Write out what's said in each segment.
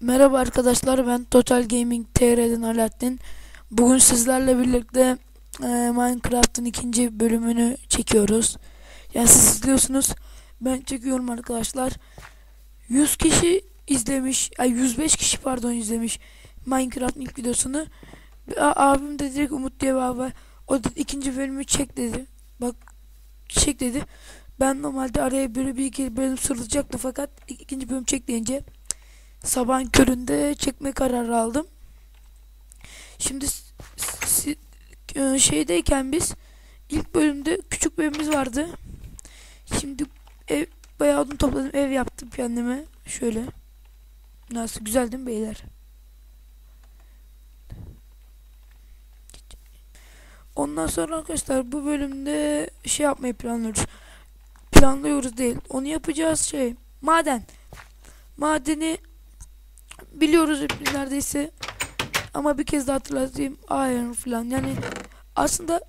Merhaba arkadaşlar ben Total Gaming TR'den Alaaddin. Bugün sizlerle birlikte e, Minecraft'ın ikinci bölümünü çekiyoruz. Yani siz izliyorsunuz. Ben çekiyorum arkadaşlar. 100 kişi izlemiş. Ay 105 kişi pardon izlemiş Minecraft'ın ilk videosunu. A- abim de direkt Umut diye bir. O da ikinci bölümü çek dedi. Bak çek dedi. Ben normalde araya böyle bir iki bölüm sıralayacaktım fakat ikinci bölüm çek deyince sabahın köründe çekme kararı aldım. Şimdi e, şeydeyken biz ilk bölümde küçük bir evimiz vardı. Şimdi ev bayağı odun topladım ev yaptım kendime. Şöyle. Nasıl güzel değil mi beyler? Ondan sonra arkadaşlar bu bölümde şey yapmayı planlıyoruz. Planlıyoruz değil. Onu yapacağız şey. Maden. Madeni biliyoruz hepimiz neredeyse. Ama bir kez daha hatırlatayım. Iron falan. Yani aslında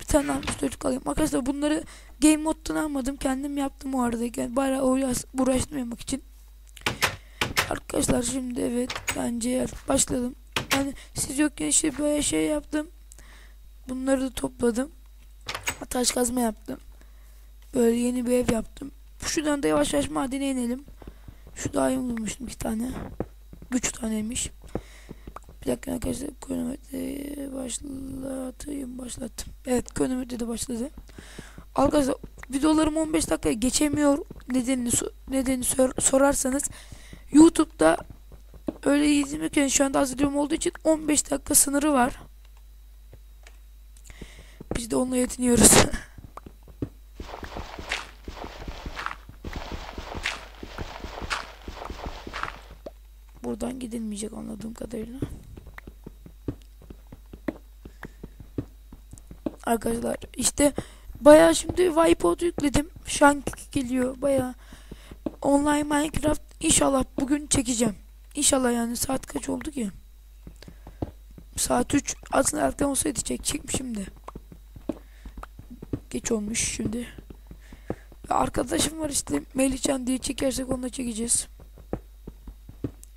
bir tane almış çocuk alayım. Arkadaşlar bunları game moddan almadım. Kendim yaptım o arada. Yani bayağı uğraştırmamak için. Arkadaşlar şimdi evet bence başladım. Yani siz yokken işte böyle şey yaptım. Bunları da topladım. Taş kazma yaptım. Böyle yeni bir ev yaptım. Şuradan da yavaş yavaş madene inelim. Şu daha iyi bulmuştum iki tane. Üç taneymiş. Bir dakika arkadaşlar kronometre başlatayım başlattım. Evet kronometre de başladı. Arkadaşlar videolarım 15 dakika geçemiyor nedenini nedeni sor, sorarsanız YouTube'da öyle izlemekten şu anda hazırlıyorum olduğu için 15 dakika sınırı var. Biz de onunla yetiniyoruz. Buradan gidilmeyecek anladığım kadarıyla. Arkadaşlar işte bayağı şimdi Wipeout yükledim. Şu an geliyor bayağı. Online Minecraft inşallah bugün çekeceğim. İnşallah yani saat kaç oldu ki? Saat 3 aslında erken olsaydı çek çekmişim de. Geç olmuş şimdi. Arkadaşım var işte Melihcan diye çekersek onunla çekeceğiz.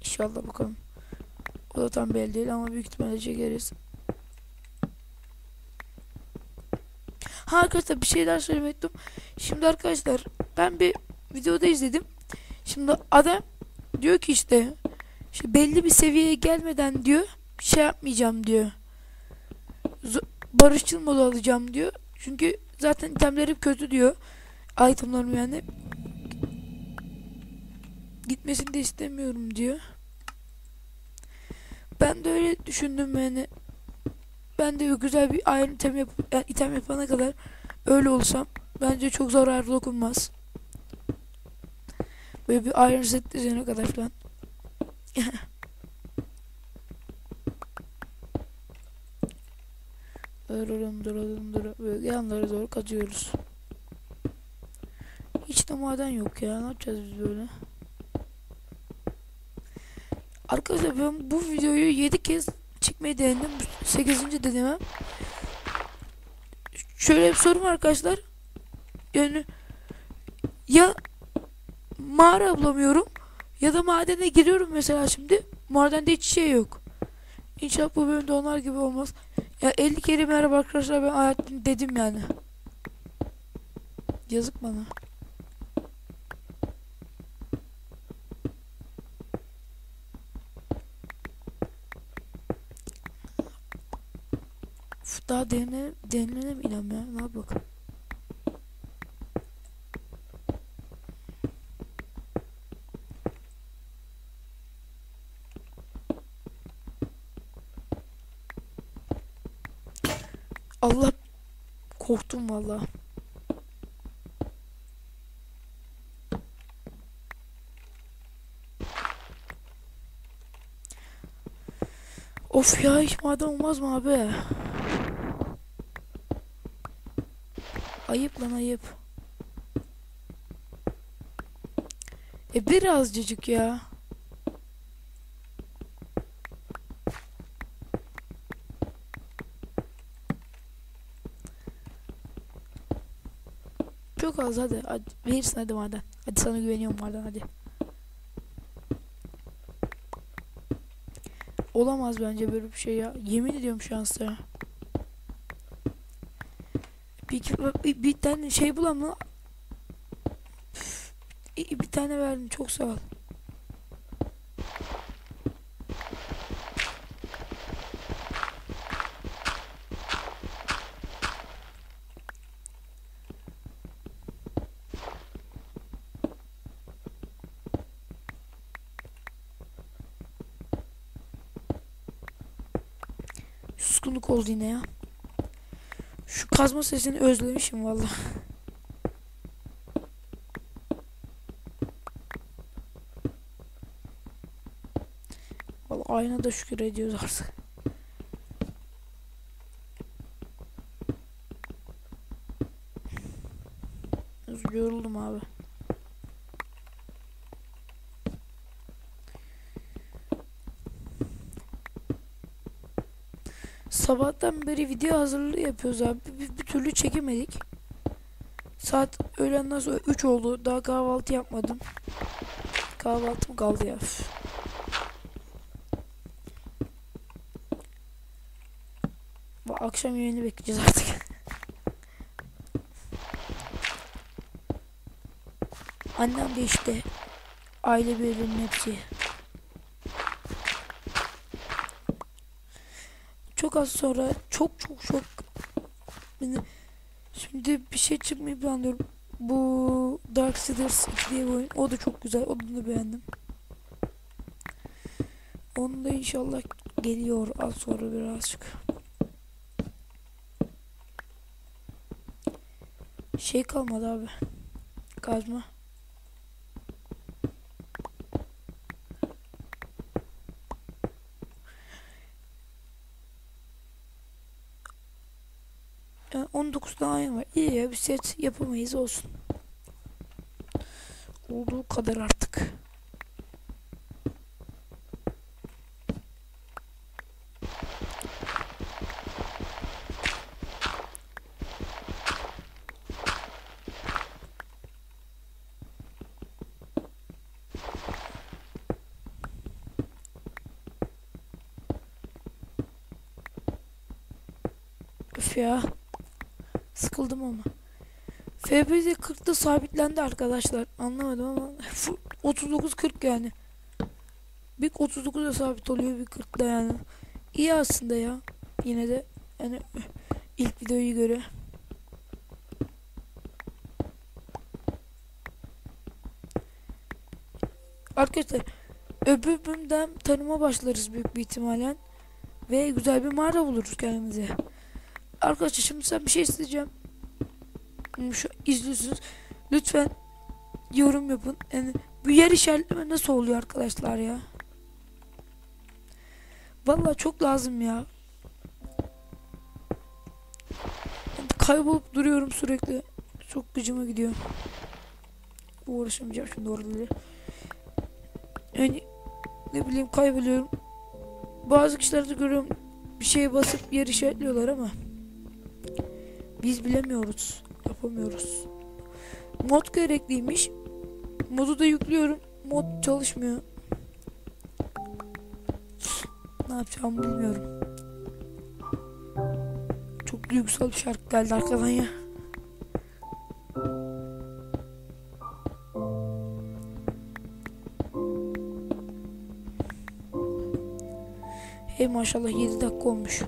İnşallah bakalım. O da tam belli değil ama büyük ihtimalle çekeriz. Ha arkadaşlar bir şey daha söylemek Şimdi arkadaşlar ben bir videoda izledim. Şimdi adam diyor ki işte, işte belli bir seviyeye gelmeden diyor şey yapmayacağım diyor. Z barışçıl modu alacağım diyor. Çünkü zaten itemlerim kötü diyor. Itemlarım yani. Gitmesini de istemiyorum diyor. Ben de öyle düşündüm yani. Ben de güzel bir iron item, yap yani item yapana kadar öyle olsam bence çok zararlı dokunmaz. Böyle bir iron set düzene kadar falan. duralım duralım duralım. Böyle yanlara doğru kazıyoruz. Hiç de maden yok ya. Ne yapacağız biz böyle? Arkadaşlar ben bu videoyu 7 kez çekmeyi denedim. 8. denemem. Şöyle bir sorum arkadaşlar. Yani ya mağara bulamıyorum ya da madene giriyorum mesela şimdi. Madende hiç şey yok. İnşallah bu bölümde onlar gibi olmaz. Ya 50 kere merhaba arkadaşlar ben hayatım dedim yani. Yazık bana. Daha denene, denene mi inan ya? Ne bak. Allah korktum valla. Of ya hiç maden olmaz mı abi? Ayıp lan ayıp. E birazcık ya. Çok az hadi. hadi. Verirsin hadi maden. Hadi sana güveniyorum maden hadi. Olamaz bence böyle bir şey ya. Yemin ediyorum şu an size. Bir, bir, bir tane şey bulam lan. Bir tane verdim çok sağ ol. Suskunluk oldu yine ya. Kazma sesini özlemişim valla. Valla ayna da şükür ediyoruz artık. Yoruldum abi. Sabahtan beri video hazırlığı yapıyoruz abi. Bir, bir türlü çekemedik. Saat öğlenden sonra 3 oldu. Daha kahvaltı yapmadım. Kahvaltım kaldı ya. Bu akşam yemeğini bekleyeceğiz artık. Annem de işte aile birliğinin hepsi. Çok az sonra çok çok çok şimdi bir şey çıkmayı planlıyorum. Bu Dark Darksiders 2 diye bir oyun. O da çok güzel. Onu da beğendim. Onu da inşallah geliyor az sonra birazcık. Şey kalmadı abi. Kazma. Yani 19 tane var. İyi ya bir set yapamayız olsun. Olduğu kadar artık. Öf. Sıkıldım ama. FBZ 40'da sabitlendi arkadaşlar. Anlamadım ama 39-40 yani. Bir 39'da sabit oluyor bir 40'da yani. İyi aslında ya. Yine de yani ilk videoyu göre. Arkadaşlar öbür bölümden tanıma başlarız büyük bir ihtimalle. Ve güzel bir mağara buluruz kendimize. Arkadaşlar şimdi sen bir şey isteyeceğim. Şu izliyorsunuz. Lütfen yorum yapın. Yani bu yer işaretleme nasıl oluyor arkadaşlar ya? Vallahi çok lazım ya. Yani kaybolup duruyorum sürekli. Çok gıcıma gidiyor. Uğraşamayacağım şimdi orada. Yani ne bileyim kayboluyorum. Bazı kişilerde görüyorum bir şeye basıp yer işaretliyorlar ama biz bilemiyoruz. Yapamıyoruz. Mod gerekliymiş. Modu da yüklüyorum. Mod çalışmıyor. Ne yapacağımı bilmiyorum. Çok duygusal bir şarkı geldi arkadan ya. Hey maşallah 7 dakika olmuş.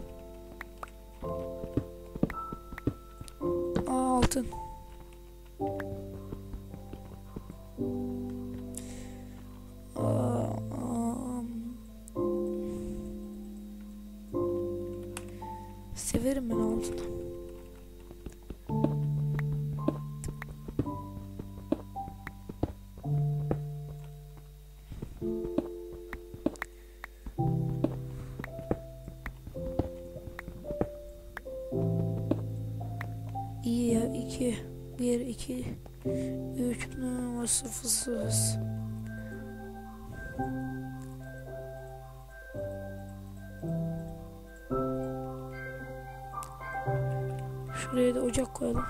Şuraya da ocak koyalım.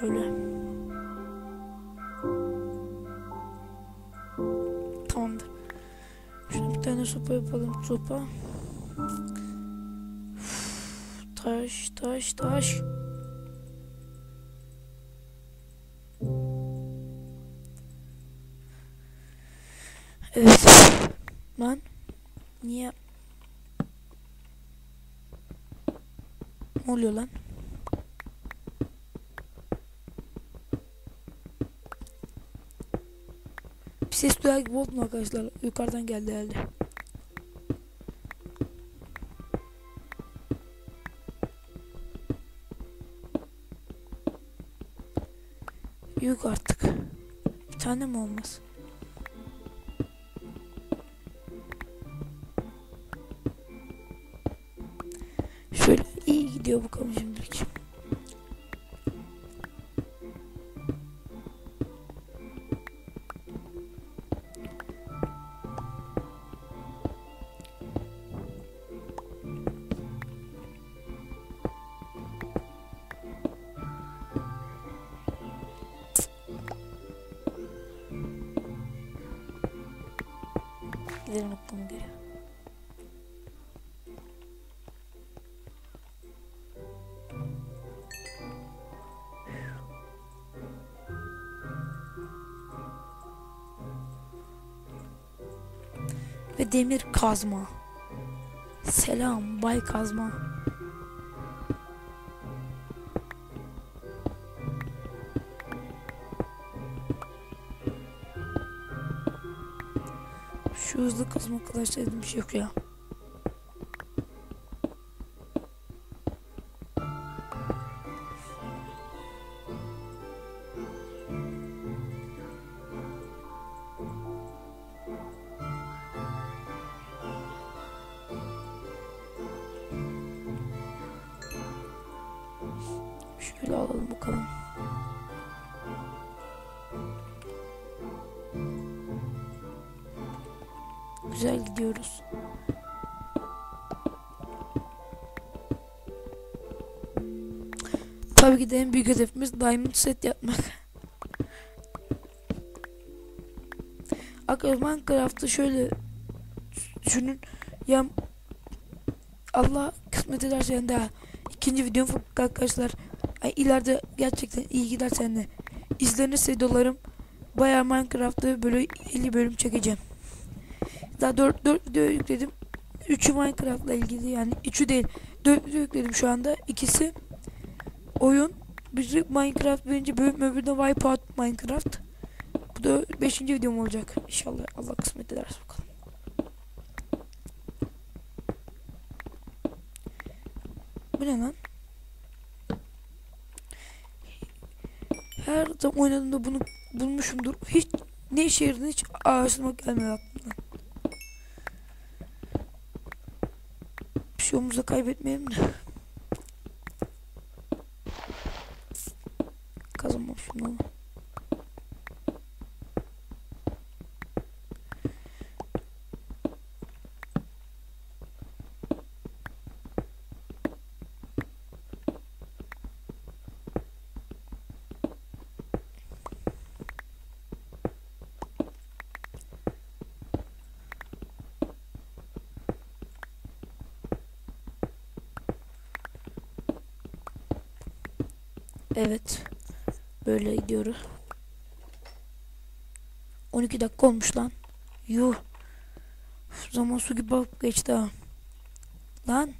Şöyle. Tamamdır. Şöyle bir tane sopa yapalım. Sopa. Taş, taş, taş. Evet. Lan. Niye? Ne oluyor lan? Bir ses duyar gibi oldum arkadaşlar. Yukarıdan geldi herhalde. Yok artık. Bir tane mi olmaz? İyi gidiyor bakalım şimdilik. Gidelim bakalım geri. Demir kazma. Selam bay kazma. Şu hızlı kazma sevdiğim bir şey yok ya. Şöyle alalım bakalım. Güzel gidiyoruz. Tabii ki de en büyük hedefimiz Diamond set yapmak. Arkadaşlar Minecraft'ı şöyle düşünün. Ya Allah kısmet ederse yani daha ikinci videom arkadaşlar ay ileride gerçekten iyi giderse yani izlenirse videolarım bayağı Minecraft'ı böyle 50 bölüm çekeceğim. Daha 4 4 video yükledim. 3'ü Minecraft'la ilgili yani 3'ü değil. 4 video yükledim şu anda. İkisi oyun. Biri Minecraft birinci bölüm öbürü de Wipeout Minecraft. Bu da 5. videom olacak. İnşallah Allah kısmet ederse bakalım. Bu ne lan? Her zaman oynadığımda bunu bulmuşumdur. Hiç ne işe yaradığını hiç araştırmak gelmiyor aklımdan. Bir şey olmazsa kaybetmeyelim de. Kazanmam şimdi ama. Evet. Böyle gidiyoruz. 12 dakika olmuş lan. Yuh. Zaman su gibi bakıp geçti ha. Lan.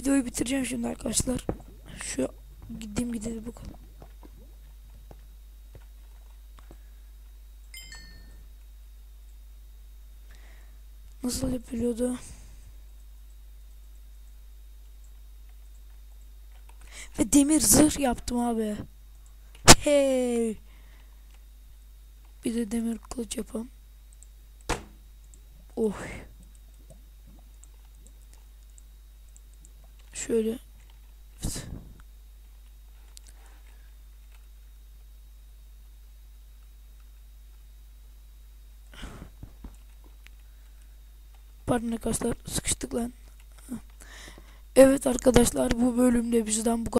Videoyu bitireceğim şimdi arkadaşlar. Şu gideyim gidelim bakalım. Nasıl yapılıyordu? Ve demir zırh yaptım abi. Hey. Bir de demir kılıç yapalım. Oh. Şöyle. Pardon arkadaşlar sıkıştık lan. Evet arkadaşlar bu bölümde bizden bu kadar.